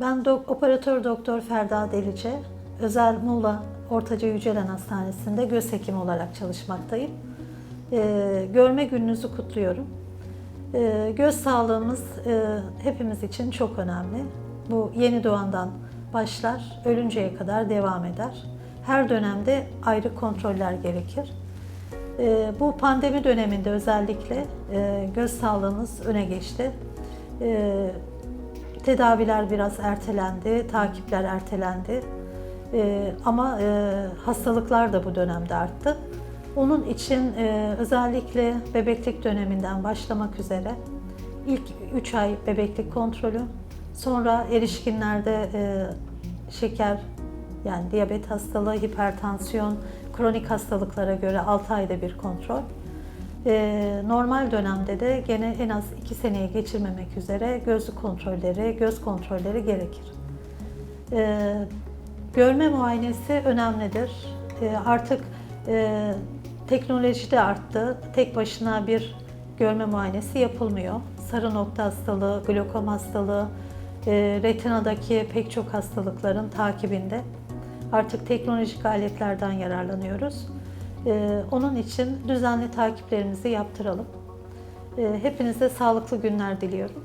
Ben dok- operatör doktor Ferda Delice, özel Muğla Ortaca Yücelen Hastanesi'nde göz hekimi olarak çalışmaktayım. Ee, görme gününüzü kutluyorum. Ee, göz sağlığımız e, hepimiz için çok önemli. Bu yeni doğandan başlar, ölünceye kadar devam eder. Her dönemde ayrı kontroller gerekir. Ee, bu pandemi döneminde özellikle e, göz sağlığımız öne geçti. Ee, tedaviler biraz ertelendi, takipler ertelendi. Ee, ama e, hastalıklar da bu dönemde arttı. Onun için e, özellikle bebeklik döneminden başlamak üzere ilk 3 ay bebeklik kontrolü, sonra erişkinlerde e, şeker yani diyabet hastalığı, hipertansiyon, kronik hastalıklara göre 6 ayda bir kontrol. Ee, normal dönemde de gene en az 2 seneye geçirmemek üzere gözlük kontrolleri, göz kontrolleri gerekir. Ee, görme muayenesi önemlidir. Ee, artık e, teknoloji de arttı. Tek başına bir görme muayenesi yapılmıyor. Sarı nokta hastalığı, glokom hastalığı, e, retinadaki pek çok hastalıkların takibinde artık teknolojik aletlerden yararlanıyoruz. Ee, onun için düzenli takiplerimizi yaptıralım. Ee, hepinize sağlıklı günler diliyorum.